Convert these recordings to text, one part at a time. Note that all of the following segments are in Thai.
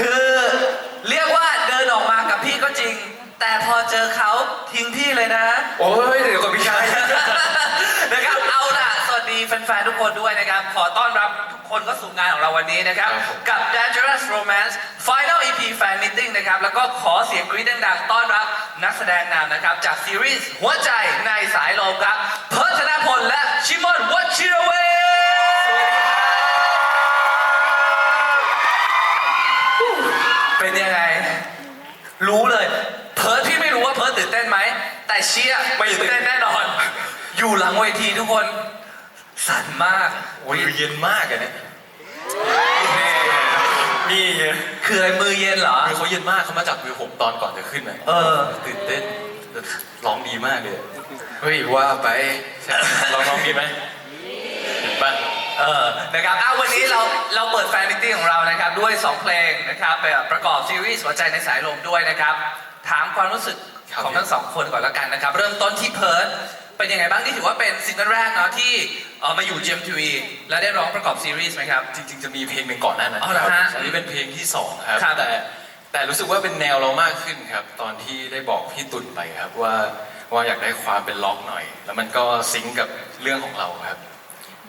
คือเรียกว่าเดินออกมากับพี่ก็จริง แต่พอเจอเขาทิ้งพี่เลยนะ โอ้ยเดี๋ยวก่อนพี่ชาย นะครับเอาล่ะ สวัสดีแฟนๆทุกคนด้วยนะครับ ขอต้อนรับทุกคนก็สู่งานของเราวันนี้นะครับ ครับผม กับ Dangerous Romance Final EP Fan Meeting นะครับ แล้วก็ขอเสียงกรี๊ดดังๆ ต้อนรับนักแสดงนำนะครับ จากซีรีส์หัวใจในสายลมครับ เพิร์ชนาพลและชิมอนวัชิรเวช รู้เลย เพิร์ทพี่ไม่รู้ว่าเพิร์ทตื่นเต้นไหม แต่เชียร์ไม่ตื่นตื่นเต้นแน่นอน อยู่หลังเวทีทุกคน สั่นมากโอ้ยเย็นมากอะเนี่ยนี่ไงคืออะไรมือเย็นเหรอคือเขาเย็นมากเขามาจับมือผมตอนก่อนจะขึ้นเลยเออ ตื่นเต้นร้องดีมากเลย เฮ้ยว่าไปลองร้องดีไหมเห็นปะ เออนะครับอ้าววันนี้เราเราเปิดแฟนมิตติ้งของเรานะครับด้วย 2 เพลงนะครับแบบประกอบซีรีส์หัวใจในสายลมด้วยนะครับ ถามความรู้สึกของทั้งสองคนก่อนแล้วกันนะครับ เริ่มต้นที่เพิร์ดเป็นยังไงบ้างนี่ถือว่าเป็นซิงเกิลแรกเนาะที่เออมาอยู่ GMTV และได้ร้องประกอบซีรีส์ไหมครับ จริงๆ จะมีเพลงหนึ่งก่อนหน้านั้นอ๋อเหรอฮะอันนี้เป็นเพลงที่สองครับครับ แต่แต่รู้สึกว่าเป็นแนวเรามากขึ้นครับ ตอนที่ได้บอกพี่ตุ่นไปครับว่าว่าอยากได้ความเป็นล็อกหน่อย แล้วมันก็ซิงก์กับเรื่องของเราครับ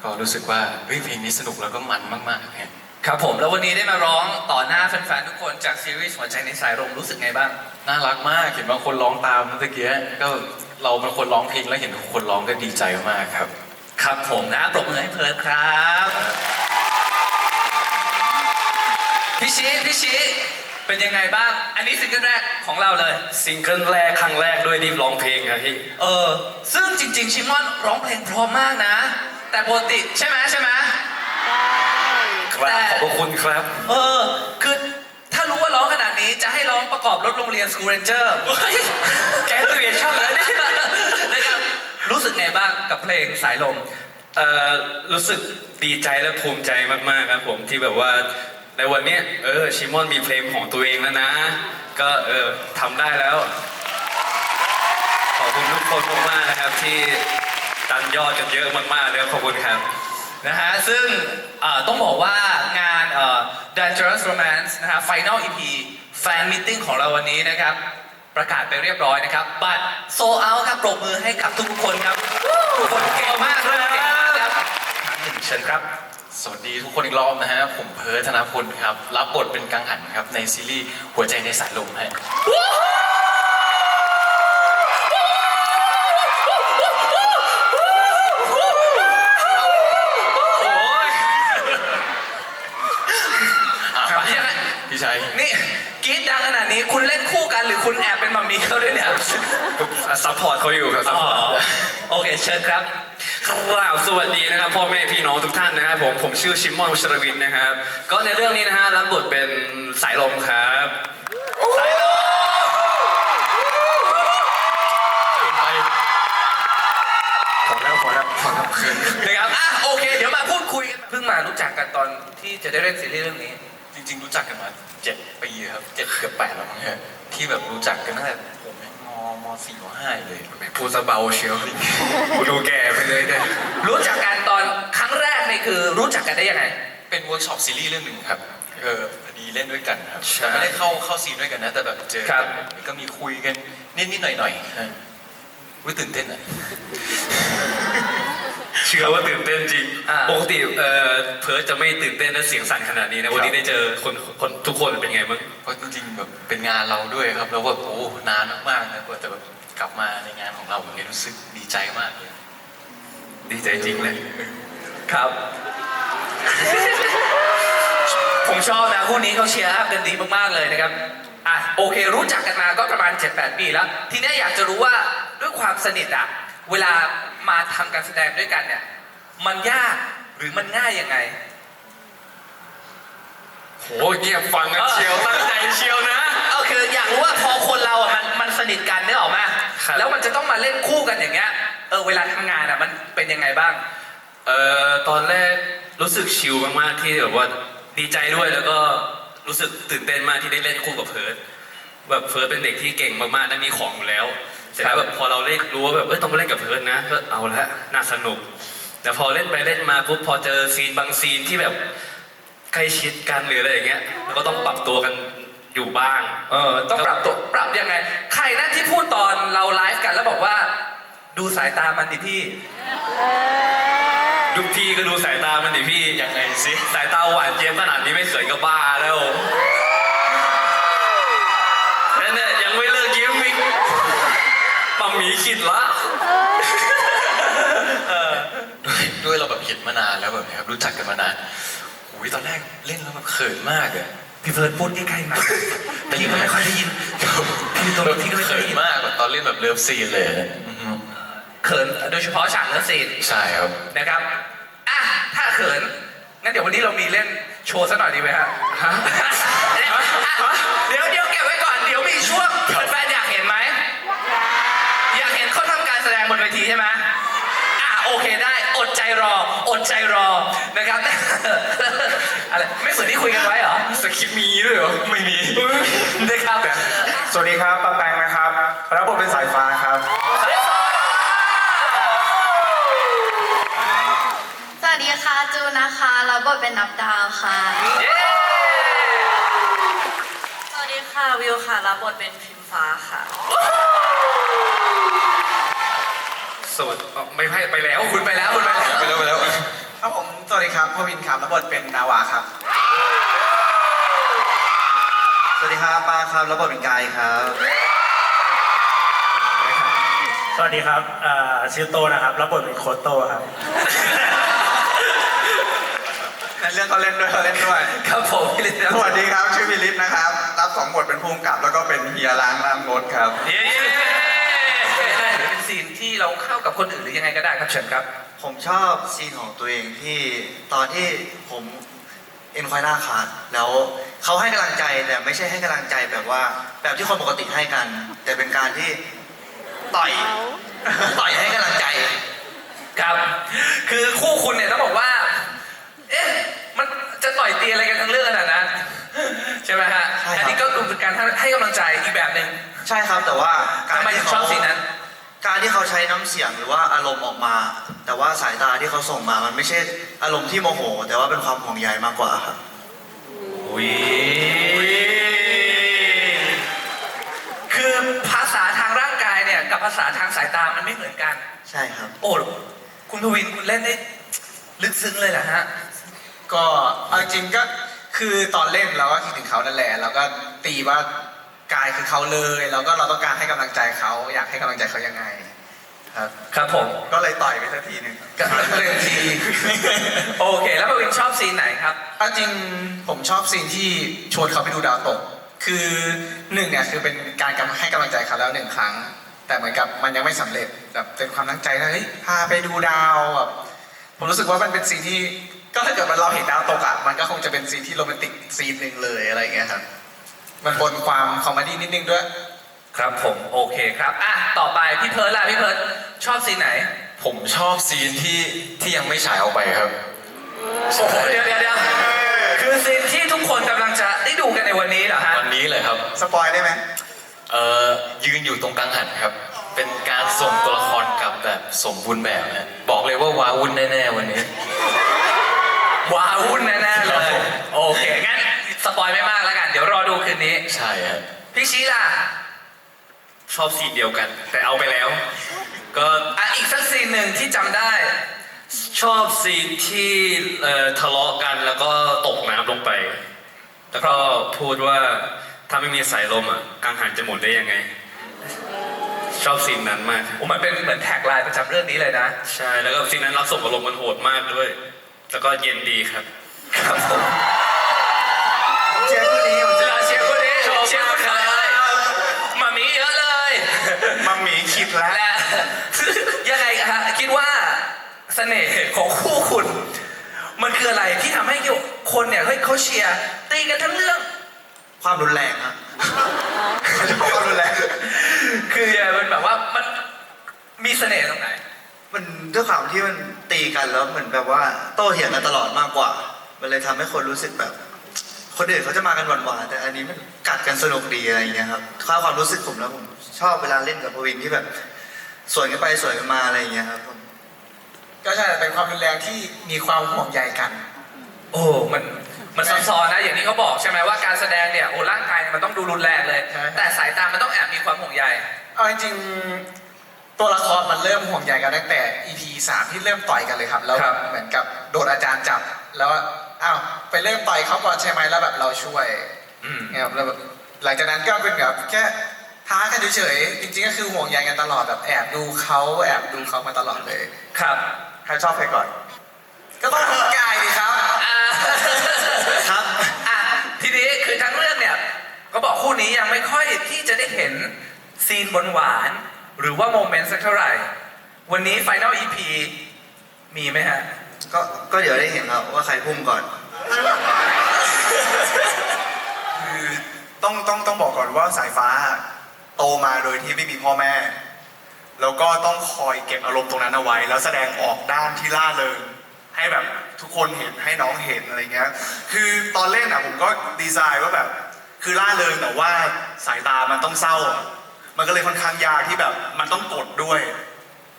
ก็รู้สึกว่าเฮ้ยเพลงนี้สนุกแล้วก็มันมากๆครับครับผมแล้ววันนี้ได้มาร้องต่อหน้าแฟนๆทุกคนจากซีรีส์หัวใจในสายลมรู้สึกไงบ้าง น่ารักมากเห็นบางคนร้องตามเมื่อกี้ก็เราเป็นคนร้องเพลงแล้วเห็นคนร้องก็ดีใจมากครับ ครับผมนะปรบมือให้เพิร์ดครับพี่ชิพี่ชิเป็นยังไงบ้าง อันนี้ซิงเกิลแรกของเราเลย ซิงเกิลแรกครั้งแรกด้วยที่ร้องเพลงครับพี่ เออ ซึ่งจริงๆ ชิมอนร้องเพลงเพร้อมมากนะ แต่ปกติใช่ไหมใช่ไหม ครับแต่ขอบพระคุณครับ เออ คือถ้ารู้ว่าร้องขนาดนี้จะให้ร้องประกอบรถโรงเรียนสกูเรนเจอร์แกเรียนช่างเลยเนี่ยนะครับรู้สึกไงบ้างกับเพลงสายลม เอ่อรู้สึกดีใจและภูมิใจมากๆครับผมที่แบบว่าในวันเนี้ยเออชิมอนมีเพลงของตัวเองแล้วนะ ก็เออทำได้แล้ว ขอบคุณทุกคนมากๆนะครับที่ ตันยอดกันเยอะมากๆเลยขอบคุณครับนะฮะซึ่งเอ่อต้องบอกว่างานเอ่อ Dangerous Romance นะฮะ Final EP Fan Meeting ของเราวันนี้นะครับ ประกาศไปเรียบร้อยนะครับ บัตรโซเอาครับปรบมือให้กับทุกๆคนครับทุกคนเก่งมากเลยเก่งมากครับครั้งหนึ่งเชิญครับ สวัสดีทุกคนอีกรอบนะฮะ ผมเพิร์ธธนพลครับ รับบทเป็นกังหันครับ ในซีรีส์หัวใจในสายลมฮะ โอ้ย อะ ครับ ไป ยังไง พี่ชัย นี่กรี๊ดดังขนาดนี้ คุณเล่นคู่กันหรือคุณแอบเป็นมัมมี่เขาด้วยเนี่ยซัพพอร์ตเขาอยู่ครับซัพอ๋อพอร์ตโอเคเชิญครับครับสวัสดีนะครับพ่อแม่พี่น้องทุกท่านนะครับผมผมชื่อชิมมอนวชรวินนะครับ ก็ในเรื่องนี้นะฮะรับบทเป็นสายลมครับสายลมไปขอแล้วขอแล้วขอแล้วนะครับอะโอเค เดี๋ยวมาพูดคุยกันเพิ่งมารู้จักกันตอนที่จะได้เล่นซีรีส์เรื่องนี้ จริง ๆ รู้จักกันมา เจ็ดปีครับเจ็ดเกือบแปดแล้วมั้งฮะที่แบบรู้จักกันตั้งแต่ผมยังมมสี่มห้าอยู่เลยพูดซะเบาเชียวกูดูแก่ไปเลยเนี่ยรู้จักกันตอนครั้งแรกนี่คือรู้จักกันได้ยังไง เป็นเวิร์กช็อปซีรีส์เรื่องหนึ่งครับ เออพอดีเล่นด้วยกันครับใช่แต่ไม่ได้เข้าเข้าซีนด้วยกันนะ แต่แบบเจอ ครักับนก็มีคุยกันนิดๆหน่อยๆฮะวิตื่นเต้นอะ เชื่อว่าตื่นเต้นจริง อ่า ปกติเอ่อเพิร์ทจะไม่ตื่นเต้นและเสียงสั่นขนาดนี้นะ วันนี้ได้เจอคนคนทุกคนเป็นไงบ้าง เพราะจริงๆแบบเป็นงานเราด้วยครับแล้วแบบโอ้นานมากๆนะกว่าจะแบบกลับมาในงานของเราอย่างเงี้ยรู้สึกดีใจมากเลยดีใจจริงเลย ครับ ผมชอบนะคู่นี้เขาเชียร์อัพกันดีมากๆเลยนะครับอะโอเค รู้จักกันมาก็ประมาณ 7-8 ปีแล้ว ทีนี้อยากจะรู้ว่าด้วยความสนิทอะ เวลามาทำการแสดงด้วยกันเนี่ย มันยากหรือมันง่ายยังไงโหเงียบฟังกันเชียวตั้งใจเชียวนะก็คืออยากรู้ว่าพอคนเราอะมันมันสนิทกันนึกออกไหมครับแล้วมันจะต้องมาเล่นคู่กันอย่างเงี้ยเออเวลาทำงานอะมันเป็นยังไงบ้างเอ่อตอนแรกรู้สึกชิลมากๆที่แบบว่าดีใจด้วยแล้วก็รู้สึกตื่นเต้นมากที่ได้เล่นคู่กับเพิร์ดแบบเพิร์ดเป็นเด็กที่เก่งมากๆและมีของอยู่แล้วเส ร็จแล้วแบบพอเราเล่นรู้ว่าแบบเอ้ยต้องมาเล่นกับเพิร์ดนะก็เอาละน่าสนุก แต่พอเล่นไปเล่นมาปุ๊บพอเจอซีนบางซีนที่แบบใกล้ชิดกันหรืออะไรอย่างเงี้ยแล้วก็ต้องปรับตัวกันอยู่บ้าง เออต้องปรับตัวปรับยังไง ใครนะที่พูดตอนเราไลฟ์กันแล้วบอกว่า ดูสายตามันดิพี่ทุกพี่ก็ดูสายตามันดิพี่ยังไงสิสายตาหวานเจี๊ยบขนาดนี้ไม่สวยก็บ้าแล้วนั่นเนี่ยยังไม่เลิกยิ้มอีกปัง หมีขิดละด้วยด้วยเราแบบเห็นมานานแล้วแบบเนี้ยครับรู้จักกันมานานโอ้ยตอนแรกเล่นแล้วแบบเขินมากอะพี่เฟิร์นพูดใกล้ๆมาพี่ก็ไม่ค่อยได้ยินพี่ตัวพี่ก็ไม่เคยได้เขินยินมากแบบตอนเล่นแบบเลิฟซีนเลยอือฮึเขินโดยเฉพาะฉากเลิฟซีน ใช่ครับ นะครับ อะ ถ้าเขิน งั้นเดี๋ยววันนี้เรามีเล่นโชว์สักหน่อยดีไหมฮะฮะเดี๋ยวเดี๋ยวเก็บไว้ก่อน เดี๋ยวมีช่วงแฟนๆอยากเห็นไหม อยากเห็นเขาทำการแสดงบนเวที ใช่ไหมอะโอเคได้อดใจรอ อดใจรอนะครับ อะไรไม่เหมือนที่คุยกันไว้เหรอสคริปต์มีด้วยเหรอไม่มี นะครับสวัสดีครับปาแปงนะครับรับบทเป็นสายฟ้าครับ สวัสดีค่ะจูนนะคะรับบทเป็นนับดาวค่ะ เย้สวัสดีค่ะวิวค่ะรับบทเป็นพิมฟ้าค่ะ สวัสดีอ๋อไม่ให้ไปแล้ว คุณไปแล้วคุณไปแล้วไปแล้วไปแล้วครับผมสวัสดีครับพวินครับรับบทเป็นนาวาครับ สวัสดีครับปาครับรับบทเป็นกายครับ สวัสดีครับเอ่อชื่อโตนะครับรับบทเป็นโคชโตครับในเรื่องเขาเล่นด้วยเขาเล่นด้วย ครับผมพี่ลิศสวัสดีครับ ชื่อพิริศนะครับ รับสองบทเป็นภูมิกับแล้วก็เป็นเฮียล้างล้างรถครับเย้ได้หรือเป็น ซีนที่เราเข้ากับคนอื่นหรือยังไงก็ได้ครับเชิญครับ ผมชอบซีนของตัวเองที่ตอนที่ผมเอ็นควายหน้าขาดแล้วเขาให้กำลังใจแต่ไม่ใช่ให้กำลังใจแบบว่า แบบที่คนปกติให้กัน แต่เป็นการที่ต่อย ต่อยให้กำลังใจ ครับ คือคู่คุณเนี่ยต้องบอกว่า เอ๊ะ มันจะต่อยตีอะไรกันทั้งเรื่องขนาดนั้นใช่ไหมฮะ ใช่ครับ อันี้ก็คือเป็นการให้กำลังใจอีกแบบหนึ่งใช่ครับแต่ว่าการทำไมถึที่งชอบซีนนั้น การที่เขาใช้น้ำเสียงหรือว่าอารมณ์ออกมา แต่ว่าสายตาที่เขาส่งมามันไม่ใช่อารมณ์ที่โมโห แต่ว่าเป็นความห่วงใยมากกว่าครับ อุ้ยคือภาษาทางร่างกายเนี่ยกับภาษาทางสายตามันไม่เหมือนกัน ใช่ครับ โอ้คุณทวินคุณเล่นได้ลึกซึ้งเลยเหรอฮะ ก็เอาจริงก็คือตอนเล่นเราก็คิดถึงเขานั่นแหละเราก็ตีว่า กายคือเขาเลยแล้วก็เราต้องการให้กำลังใจเขาอยากให้กำลังใจเขายังไง ครับ ครับผมก็เลยต่อยไปสักทีหนึ่งกับเรื่องทีโอเค แล้วปวินชอบซีนไหนครับเอาจริงผมชอบซีนที่ชวนเขาไปดูดาวตก คือหนึ่งเนี่ยคือเป็นการกำให้กำลังใจเขาแล้วหนึ่งครั้ง แต่เหมือนกับมันยังไม่สำเร็จแบบเป็นความตั้งใจนะเฮ้ยพาไปดูดาวแบบผมรู้สึกว่ามันเป็นซีนที่ก็ถ้าเกิดว่าเราเห็นดาวตกอะมันก็คงจะเป็นซีนที่โรแมนติกซีนหนึ่งเลยอะไรอย่างเงี้ยครับ มันปนความคอมเมดี้นิดนึงด้วย ครับผมโอเคครับอะต่อไปพี่เพิร์ดล่ะพี่เพิร์ดชอบซีนไหนผมชอบซีนที่ที่ยังไม่ฉายออกไปครับโอ้โหเดี๋ยวเดี๋ยวเดี๋ยวคือซีนที่ทุกคนกำลังจะได้ดูกันในวันนี้เหรอฮะวันนี้เลยครับ สปอยได้ไหมเอ่อยืนอยู่ตรงกลางหันครับ เป็นการส่งตัวละครกลับแบบสมบูรณ์แบบนะบอกเลยว่าว้าวุ่นแน่ๆวันนี้ ว้าวุ่นแน่ๆเลครับย นนี้ ใช่ครับ พี่ชี้ล่ะ ชอบซีนเดียวกัน แต่เอาไปแล้ว ก็อะอีกสักซีนหนึ่งที่จำได้ ชอบซีนที่เอ่อทะเลาะกันแล้วก็ตกน้ำลงไป แล้วก็พูดว่าถ้าไม่มีสายลมอะกังหันจะหมุนได้ยังไง ชอบซีนนั้นมากครับ ผมมันเป็นเหมือนแท็กไลน์ประจำเรื่องนี้เลยนะ ใช่ แล้วก็ซีนนั้นรับส่งอารมณ์มันโหดมากด้วย แล้วก็เย็นดีครับ ครับผม แล้ว และ ยังไงฮะคิดว่าเสน่ห์ของคู่คุณ มันคืออะไรที่ทำให้คนเนี่ยเฮ้ยเขาเชียร์ตีกันทั้งเรื่อง ความรุนแรงครับความรุนแรง คือมันแบบว่ามันมีเสน่ห์ตรงไหน มันด้วยความที่มันตีกันแล้วเหมือนแบบว่าโต้เถียงกันตลอดมากกว่า มันเลยทำให้คนรู้สึกแบบ คนอื่นเขาจะมากันหวานๆแต่อันนี้มันกัดกันสนุกดีอะไรอย่างเงี้ยครับค่าความรู้สึกผมแล้วผมชอบเวลาเล่นกับพวินที่แบบสวนกันไปสวนกันมาอะไรอย่างเงี้ยครับผมก็ใช่เป็นความรุนแรงที่มีความห่วงใยกัน โอ้มันมันซับซ้อนนะอย่างที่เขาบอกใช่ไหมว่าการแสดงเนี่ยโอ้ร่างกายเนี่ยมันต้องดูรุนแรงเลย ใช่ แต่สายตามันต้องแอบมีความห่วงใย เอาจริงๆตัวละครมันเริ่มห่วงใยกันตั้งแต่ EP 3ที่เริ่มต่อยกันเลยครับ แล้วครับ เหมือนกับโดนอาจารย์จับ แล้วอ้าวไป เริ่มต่อยเขาก่อนใช่ไหมแล้วแบบเราช่วยอืมเนี่ยครับแล้วแบบหลังจากนั้นก็เป็นแบบแค่ท้ากันเฉยๆจริงๆก็คือห่วงใยกันตลอดแบบแอบดูเขาแอบดูเขามาตลอดเลย ครับใครชอบใครก่อน ก็ต้องคุณกายดิครับ อ่าครับอะทีนี้คือทั้งเรื่องเนี่ย ก็บอกคู่นี้ยังไม่ค่อยที่จะได้เห็นซีนบนหวานๆหรือว่าโมเมนต์สักเท่าไหร่ วันนี้ Final EP มีไหมฮะ ก็ก็เดี๋ยวได้เห็นครับว่าใครพุ่มก่อน คือต้องต้องต้องบอกก่อนว่าสายฟ้าโตมาโดยที่ไม่มีพ่อแม่ แล้วก็ต้องคอยเก็บอารมณ์ตรงนั้นเอาไว้ แล้วแสดงออกด้านที่ล่าเริงให้แบบทุกคนเห็นให้น้องเห็นอะไรเงี้ย คือตอนเล่นอะผมก็ดีไซน์ว่าแบบ คือล่าเริงแต่ว่าสายตามันต้องเศร้าอะมันก็เลยค่อนข้างยากที่แบบมันต้องกดด้วย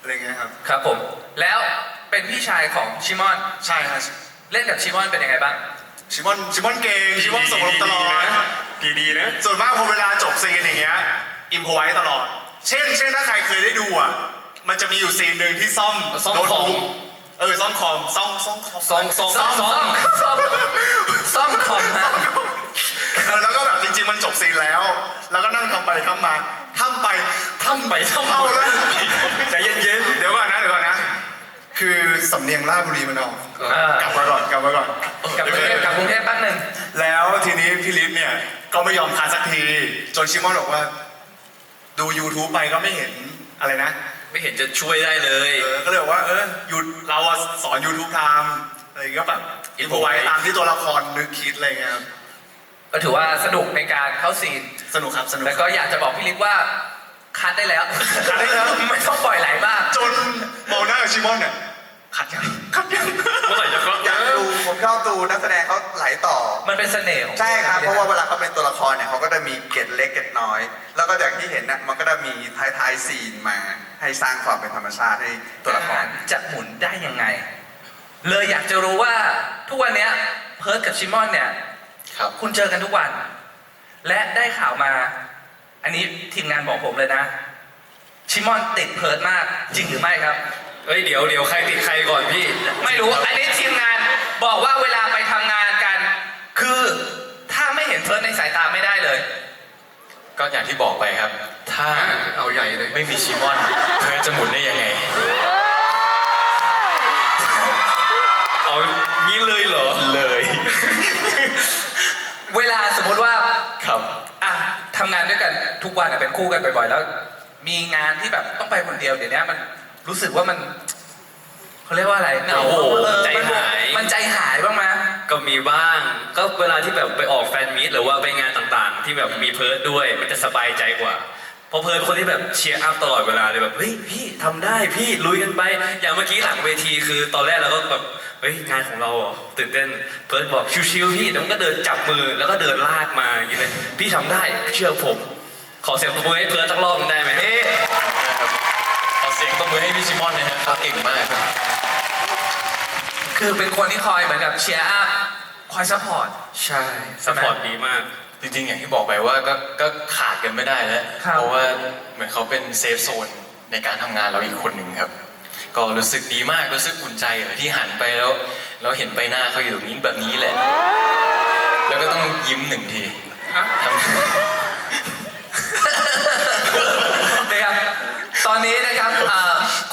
อะไรเงี้ยครับ ครับผม แล้วเป็นพี่ชายของชิมอน ใช่ครับ เล่นกับชิมอนเป็นยังไงบ้าง ชิมอนชิมอนเก่งชิมอนส่งลมตลอดดีดีๆนะ ส่วนมากพอเวลาจบซีนอย่างเงี้ยอิมพอไว้ตลอด เช่น เช่นถ้าใครเคยได้ดูอะมันจะมีอยู่ซีนหนึ่งที่ซ่อมซ่อมโน้ตคอมบุ๊กเออซ่อมคอมซ่อมซ่อมคอมซองซองซ่อมซ่อมซ่อมซ่อมคอมฮะเออแล้วก็แบบจริงๆมันจบซีนแล้ว แล้วก็นั่งทำไปทำมาทำไปทำไปทำเอาแล้วใจเย็นเดี๋ยวก่อนนะเดี๋ยวก่อนนะ คือสำเนียงราชบุรีมันออกเออ กลับมาก่อนกลับมาก่อนกลับกรุงเทพกลับกรุงเทพแป๊บหนึ่งแล้วทีนี้พี่ลิศเนี่ยก็ไม่ยอมคานสักที จนชิมอนบอกว่า ดู YouTube ไปก็ไม่เห็นอะไรนะๆไม่เห็นจะช่วยได้เลย เออก็เลยบอกว่า เออหยุดเราอะสอน YouTube ทำอะไรก็แบบอินพไว้ตามที่ตัวละครนึกคิดอะไรเงี้ยครับก็ถือว่าสนุกในการเข้าซีน สนุกครับสนุก แล้วก็อยากจะบอกพี่ลิศว่าคัดได้แล้วคัดได้แล้ว ไม่ต้องปล่อยไหลมาก จนมองหน้ากับชิมอนเนี่ย ขัดยังขัดยังเมื่อไหร่จะครบอยากดูผมชอบดูนักแสดงเขาไหลต่อ มันเป็นเสน่ห์ของใช่ครับ เพราะว่าเวลาเขาเป็นตัวละครเนี่ยเขาก็จะมีเกร็ดเล็กเกร็ดน้อย แล้วก็อย่างที่เห็นนะมันก็จะมีท้ายๆซีนมาให้สร้างความเป็นธรรมชาติให้ตัวละครจะหมุนได้ยังไง เลยอยากจะรู้ว่าทุกวันเนี้ยเพิร์ดกับชิมอนเนี่ยครับคุณเจอกันทุกวัน และได้ข่าวมา อันนี้ทีมงานบอกผมเลยนะ ชิมอนติดเพิร์ดมากจริงหรือไม่ครับ เฮ้ยเดี๋ยวเดี๋ยวใครติดใครก่อนพี่ ไม่รู้ อันนี้ทีมงานบอกว่าเวลาไปทำงานกัน คือถ้าไม่เห็นเพิร์ดในสายตาไม่ได้เลย ก็อย่างที่บอกไปครับ ถ้าเอาใหญ่เลยไม่มีชิมอนเธอจะหมุนได้ยังไง เอางี้เลยเหรอ เลยเวลาสมมติว่าครับ อะทำงานด้วยกันทุกวันอะเป็นคู่กันบ่อยๆแล้ว มีงานที่แบบต้องไปคนเดียวเดี๋ยวนี้มัน รู้สึกว่ามันเขาเรียกว่าอะไรเหงาโอ้โหเออใจหาย มันใจหายบ้างไหมก็มีบ้าง ก็เวลาที่แบบไปออกแฟนมีตหรือว่าไปงานต่างๆ ที่แบบมีเพิร์ดด้วย มันจะสบายใจกว่าเพราะเพิร์ดคนที่แบบเชียร์อัพตลอดเวลาเลยแบบเฮ้ยพี่ทำได้พี่ลุยกันไป อย่างเมื่อกี้หลังเวทีคือตอนแรกเราก็แบบเฮ้ยงานของเราเหรอตื่นเต้นเพิร์ดบอกชิวๆพี่แล้วมันก็เดินจับมือแล้วก็เดินลากมาอย่างนี้เลยพี่ทำได้เชื่อผม ขอเสียงปรบมือให้เพิร์ดสักรอบหนึ่งได้ไหม เอ๊ะของมือให้พี่ชิมอนหนะฮะเขาเก่งมากครับ คือเป็นคนที่คอยเหมือนกับเชียร์อัพคอยซัพพอร์ต ใช่สปอร์ตดีมาก จริงๆ อย่างที่บอกไปว่าก็ก็ขาดกันไม่ได้แล้ว ครับ เพราะว่าเหมือนเขาเป็นเซฟโซนในการทำงานเราอีกคนหนึ่งครับ ก็รู้สึกดีมากรู้สึกอุ่นใจเหรอที่หันไปแล้วแล้วเห็นใบหน้าเขาอยู่ตรงนี้แบบนี้แหละ แล้วก็ต้องยิ้มหนึ่งทีทำ นะครับ ตอนนี้นะครับ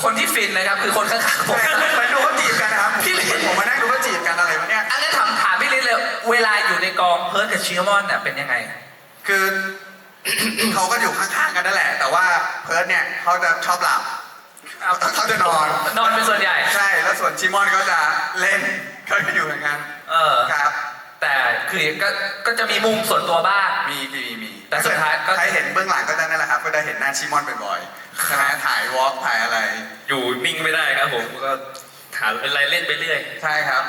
คนที่ฟินนะครับคือคนข้างๆผม ไปดูเขาจีบกันนะครับ พี่ลิศ ผมมานั่งดูเขาจีบกันอะไรวะเนี่ย อันนั้นถามถามพี่ลิศเลย เวลาอยู่ในกองเพิร์ดกับชิมอนเนี่ยเป็นยังไง คือ เขาก็อยู่ข้างๆกันนั่นแหละ แต่ว่าเพิร์ดเนี่ยเขาจะชอบหลับเขาจะนอน นอนเป็นส่วนใหญ่ ใช่ แล้วส่วนชิมอนก็จะเล่นก็จะอยู่อย่างนั้นเออ ครับ แต่คือก็ก็จะมีมุมส่วนตัวบ้าง มีมีมี แต่สุดท้ายก็ ใครเห็นเบื้องหลังก็จะนั่นแหละครับก็จะเห็นหน้าชิมอนบ่อยๆใช่ไหมถ่ายวอล์กถ่ายอะไร อยู่นิ่งไม่ได้ครับผมก็หาอะไรเล่นไปเรื่อย ใช่ครับ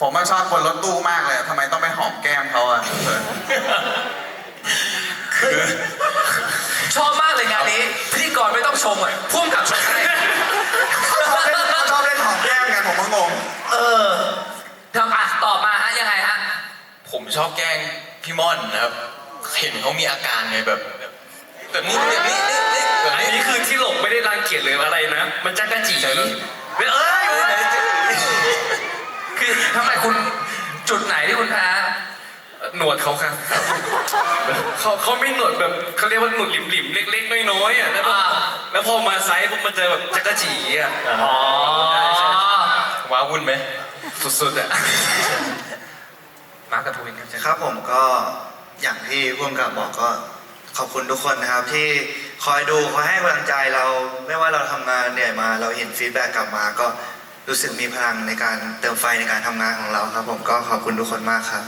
ผมว่าชอบบนรถตู้มากเลยทำไมต้องไปหอมแก้มเขาอะเพิร์ดชอบมากเลยงานนี้พิธีกรไม่ต้องชมอะพุ่มกับชมให้ชอบเล่นชอบเล่นหอมแก้มกันผมก็งง เออทำอะตอบมาฮะยังไงฮะ ผมชอบแกล้งพี่ม่อนนะครับ เห็นเขามีอาการไงแบบแบบแบบนี้แบบนี้นี่นี่แบบอันนี้นี้คือที่หลบไม่ได้รังเกียจหรืออะไรนะ มันจักรจีเอ้ยเอ้ยเอ้ยคือทำไมคุณจุดไหนที่คุณแพ้หนวดเขาครับเขาเขาไม่หนวดแบบเขาเรียกว่าหนวดหลิมๆ เล็กๆ น้อยๆอะแล้วพออ่าแล้วพอมาไซส์ปุ๊บมันเจอแบบจักรจีอะอ๋อว้าวุ่นไหมสุดๆอะมาร์คกับทวินครับเชิญครับผมก็ อย่างที่พ่วงกับบอกก็ขอบคุณทุกคนนะครับ ที่คอยดูคอยให้กำลังใจเรา ไม่ว่าเราทำงานเหนื่อยมา เราเห็นฟีดแบ็กกลับมาก็รู้สึกมีพลังในการเติมไฟในการทำงานของเราครับ ผมก็ขอบคุณทุกคนมากครับ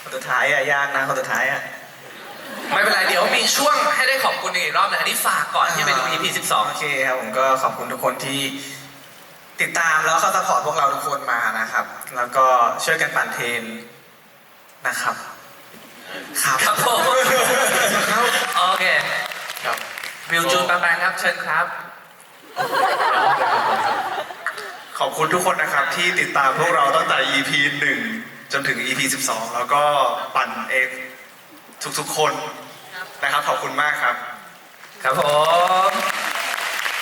คนสุดท้ายอะยากนะคนสุดท้ายอะไม่เป็นไรเดี๋ยวมีช่วงให้ได้ขอบคุณอีกรอบหนึงอันนี้ฝากก่อนที่ไปดู EP โอเคครับผมก็ขอบคุณทุกคนที่ ติดตามแล้วก็สปอร์ตพวกเราทุกคนมานะครับ แล้วก็ช่วยกันปั่นเทรนนะครับ ครับ12ครับผมโอเคครับวิวจูนปาแปงครับเชิญครับ ขอบคุณทุกคนนะครับที่ติดตามพวกเราตั้งแต่ EP 1 จนถึง EP 12 แล้วก็ปั่นเองทุกๆคนนะครับ ขอบคุณมากครับ ครับผม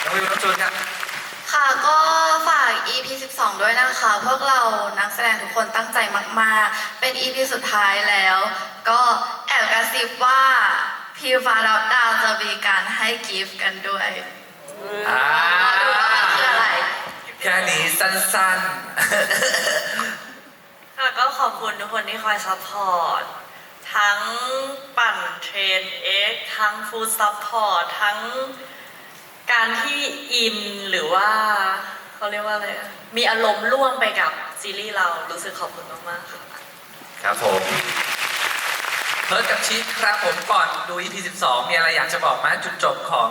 น้องวิวน้องจูนครับ ค่ะก็ฝาก EP 12 ด้วยนะคะ พวกเรานักแสดงทุกคนตั้งใจมากๆ เป็น EP สุดท้ายแล้ว ก็แอบกระซิบว่าพี่ฟ้ารับดาวจะมีการให้กิฟต์กันด้วยอ่าดูว่ามันคืออะไร แค่นี้สั้นค่ะก็ขอบคุณทุกคนที่คอยซัพพอร์ต ทั้งปั่นเทรนเอ็กทั้งฟู้ดซัพพอร์ต ทั้ง การที่อินหรือว่าเขาเรียกว่าอะไรอะมีอารมณ์ร่วมไปกับซีรีส์เรารู้สึกขอบคุณมากๆค่ะๆครับผมเพิร์ดกับชีสครับผมก่อนดู EP 12มีอะไรอยากจะบอกไหมจุดจบของ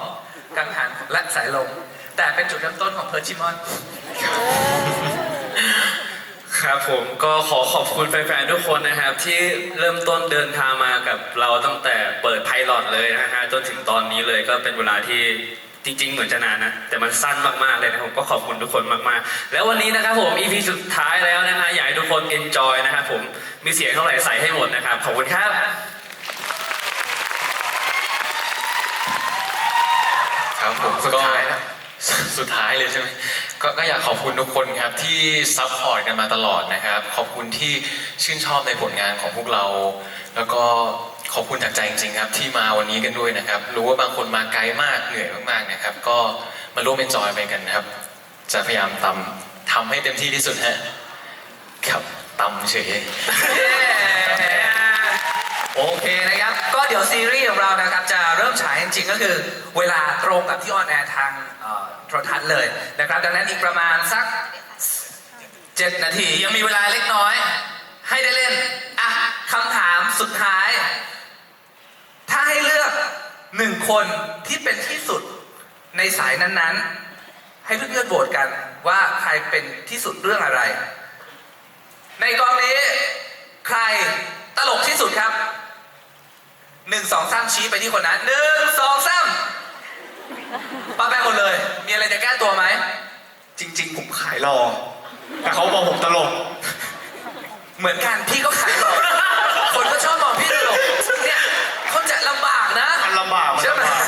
กังหันและสายลม แต่เป็นจุดเริ่มต้นของเพิร์ดชิมอน ครับผมก็ขอขอบคุณแฟนๆทุกคนนะครับ ที่เริ่มต้นเดินทางมากับเราตั้งแต่เปิดไพลอตเลยนะฮะจนถึงตอนนี้เลยก็เป็นเวลาที่ จริง ๆ เหมือนจะนานนะ แต่มันสั้นมากๆเลยนะผมก็ขอบคุณทุกคนมากๆ แล้ววันนี้นะครับผม EP สุดท้ายแล้วนะฮะอยากให้ทุกคน enjoy นะครับผมมีเสียงเท่าไหร่ใส่ให้หมดนะครับ ขอบคุณครับครับผมสุดท้ายแล้วสุดท้ายเลยใช่ไหมกก็อยากขอบคุณทุกคนครับที่ซัพพอร์ตกันมาตลอดนะครับ ขอบคุณที่ชื่นชอบในผลงานของพวกเรา แล้วก็ ขอบคุณจากใจจริงๆครับที่มาวันนี้กันด้วยนะครับ รู้ว่าบางคนมาไกลมากเหนื่อยมากๆนะครับ ก็มาร่วมเป็นจอยไปกันนะครับ จะพยายามทำทำให้เต็มที่ที่สุดฮะครับตำเฉยโอเคนะครับ ก็เดี๋ยวซีรีส์ของเรานะครับ จะเริ่มฉายจริงๆก็คือ เวลาตรงกับที่ออนแอร์ทางโทรทัศน์เลยนะครับ ดังนั้นอีกประมาณสัก 7 นาทียังมีเวลาเล็กน้อย ให้ได้เล่นอะคำถามสุดท้าย ถ้าให้เลือกหนึ่งคนที่เป็นที่สุดในสายนั้นๆ ให้เพื่อนๆโหวตกันว่าใครเป็นที่สุดเรื่องอะไร ในกองนี้ใครตลกที่สุดครับหนึ่งสองสามชี้ไปที่คนนั้นหนึ่งสองสามป้าแป้งหมดเลย มีอะไรจะแก้ตัวไหม จริง ๆ ผมขายรอ แต่เขาบอกผมตลก เหมือนกันพี่ก็ขายหลอกคนก็ชอบมองพี่ตลกเนี่ยเขา จะลำบากนะมันลำบากมันใช่ไหมลำบาก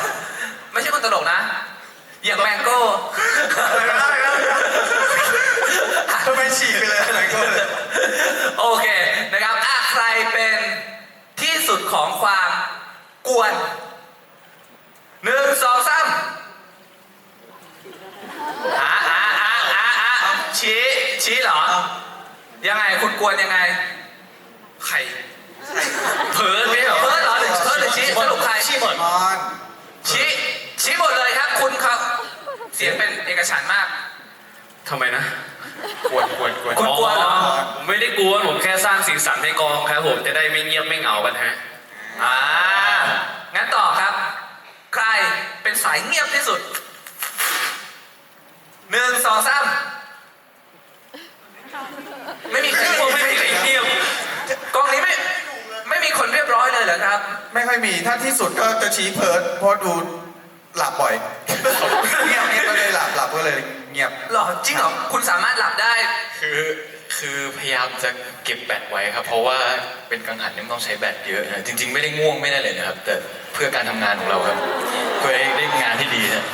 ไม่ใช่คนตลกนะ อย่างแมงโก้ไม่ได้ไม่ได้ทำไมฉีกไปเลยอะไรก็เลยโอเคนะครับอะใครเป็นที่สุดของความกวนหนึ่งสองสามอ่าอ่าอ่าอ่าอ่าชี้ชี้เหรอ ยังไงคุณกวนยังไง ใครเพิร์ดไม่ ชี้สรุปใครชี้หมดมอนชี้ชี้หมดเลยครับ คุณครับ เสียงเป็นเอกฉันท์มาก ทำไมนะกวนกวนกวนคุณกลัวเหรอ ผมไม่ได้กลัวผมแค่สร้างสีสันให้กองครับผมจะได้ไม่เงียบไม่เหงากันฮะอ่า งั้นต่อครับ ใครเป็นสายเงียบที่สุดหนึ่งสองสามไม่มีใคร พวกไม่มีใครเงียบ กองนี้ไม่ ไม่มีคน เรียบร้อยเลยเหรอครับไม่ค่อยมี ถ้าที่สุดก็จะชี้เพิร์ดเพราะดูหลับบ่อยเงียบเงียบก็เลยหลับหลับบก็เลยเงียบ หรอจริงเหรอคุณสามารถหลับได้ คือคือพยายามจะเก็บแบตไว้ครับ เพราะว่าเป็นกังหันนี่มันต้องใช้แบตเยอะนะจริง ๆ ไม่ได้ง่วงไม่ได้เลยนะครับ แต่เพื่อการทำงานของเราครับเพื่อให้ได้งานที่ดีนะ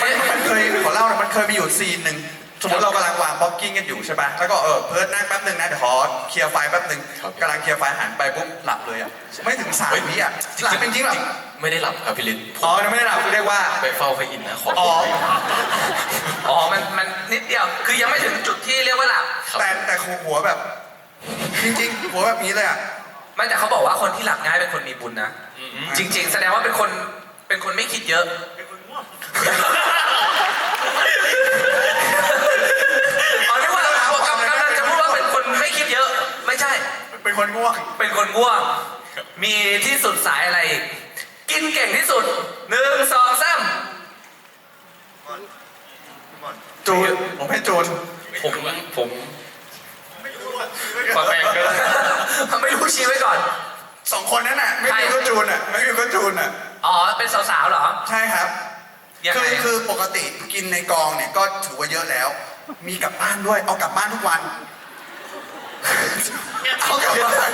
มันมันเคยขอเล่าหนะมันเคยมีอยู่ซีนหนึ่ง สมมติเรากำลังวางบล็อกกิ้งกันอยู่ใช่ปะแล้วก็เออเพิร์ดนั่งแป๊บหนึ่งนะเดี๋ยวขอเคลียร์ไฟล์แป๊บหนึ่งครับกำลังเคลียร์ไฟล์หันไปปุ๊บหลับเลยอะไม่ถึงสามวิอะหลับจริงๆหลับไม่ได้หลับครับพี่ลิศอ๋อไม่ได้หลับคือเรียกว่า ไปเฝ้าพระอินทร์นะขออ๋อ อ๋อมันมันนิดเดียวคือยังไม่ถึงจุดที่เรียกว่าหลับครับแต่แต่หัวแบบ จริงๆหัวแบบนี้เลยอะไม่แต่เขาบอกว่าคนที่หลับง่ายเป็นคนมีบุญนะจริง ๆ แสดงว่าเป็นคนเป็นคนไม่คิดเยอะอ๋อนึกว่ากำลังจะพูดว่าเป็นคนไม่คิดเยอะ ไม่ใช่ เป็นคนง่วงเป็นคนง่วง มีที่สุดสายอะไรอีกกินเก่งที่สุดหนึ่งสองสามจูนผมให้จูนผมผมขอแบ่งก็ได้ไม่รู้ชี้ไว้ก่อน สองคนนั้นน่ะ ไม่มีก็จูนอะไม่มีก็จูนอะอ๋อเป็นสาวๆเหรอ ใช่ครับยังคืไงอคือปกติกินในกองเนี่ยก็ถือว่าเยอะแล้ว มีกลับบ้านด้วยเอากลับบ้านทุกวัน เอากลับบ้าน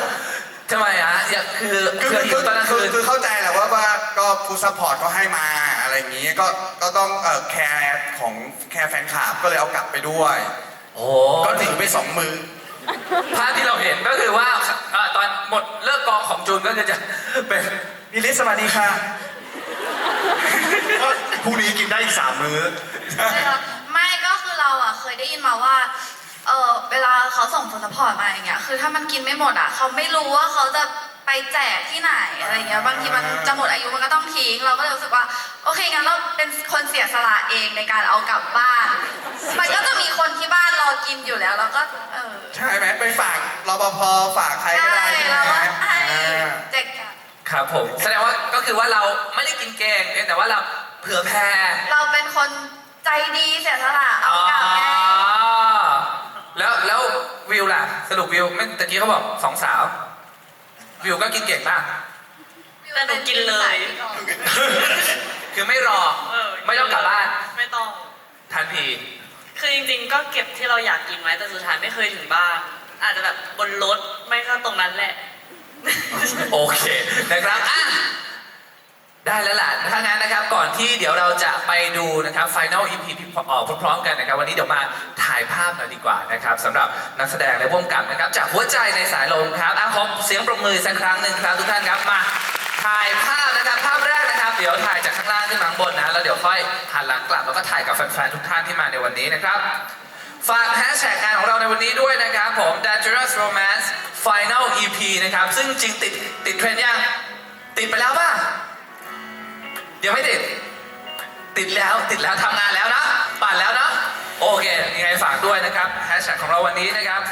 ทำไมอะอยากคือคือคือคือตอนนั้นคืคืออคือเข้าใจแหละว่าว่าก็ฟูซัพพอร์ตก็ให้มาอะไรอย่างงี้ก็ก็ต้องเอ่อแคร์ของแคร์แฟนคลับก็เลยเอากลับไปด้วย โอ้ก็ถือไปสองมือภาพที่เราเห็นก็คือว่าเอ่อตอนหมดเลิกกองของจูนก็คือจะเป็นพี่ลิศสวัสดีค่ะพรุ่งนี้กินได้อีกสามมื้อ ไม่ก็คือเราอะเคยได้ยินมาว่า เออเวลาเขาส่งผลสปอร์ตมาอย่างเงี้ย คือถ้ามันกินไม่หมดอะ เขาไม่รู้ว่าเขาจะไปแจกที่ไหนอะไรเงี้ย บางทีมันจะหมดอายุมันก็ต้องทิ้ง เราก็เลยรู้สึกว่า โอเคงั้นเราเป็นคนเสียสละเองในการเอากลับบ้าน มันก็จะมีคนที่บ้านรอกินอยู่แล้วเราก็ เออ ใช่ไหมไปฝากรปภฝากใครก็ใช่ได้ใช่ไหมเราก็ให้อ่า แจกกันครับผม แสดงว่าก็คือว่าเราไม่ได้กินเก่งเพียงแต่ว่าเราเผื่อแผ่ เราเป็นคนใจดีเสียสละเอากลับไง แล้วแล้ววิวล่ะ สรุปวิวไม่ตะกี้เขาบอกสองสาว วิวก็กินเก่งป่ะแต่หนูกินเลย คือไม่รอ เออไม่ต้องกลับบ้านไม่ต้อง ทันที คือจริงๆ ก็เก็บที่เราอยากกินไว้แต่สุดท้ายไม่เคยถึงบ้าน อาจจะแบบบนรถไม่ก็ตรงนั้นแหละ โอเคนะครับอะ ได้แล้วล่ะถ้างั้นนะครับก่อนที่เดี๋ยวเราจะไปดูนะครับ Final EP พี่ออกพร้อมๆกันนะครับ วันนี้เดี๋ยวมาถ่ายภาพหน่อยดีกว่านะครับสำหรับนักแสดงและผู้กำกับนะครับจากหัวใจในสายลมครับอะขอเสียงปรบมือสักครั้งหนึ่งครับทุกท่านครับมาถ่ายภาพนะครับภาพแรกนะครับ เดี๋ยวถ่ายจากข้างล่างขึ้นมาข้างบนนะแล้วเดี๋ยวค่อยหันหลังกลับแล้วก็ถ่ายกับแฟนๆทุกท่านที่มาในวันนี้นะครับฝากแฮชแท็กงานของเราในวันนี้ด้วยนะครับผม Dangerous Romance Final EP นะครับซึ่งจริงติดติดเทรนด์ยังติดไปแล้วป่ะ ยังไม่ติด ติดแล้วติดแล้วทำงานแล้วนะ ปั่นแล้วนะ โอเคยังไงฝากด้วยนะครับแฮชแท็กของเราวันนี้นะครับ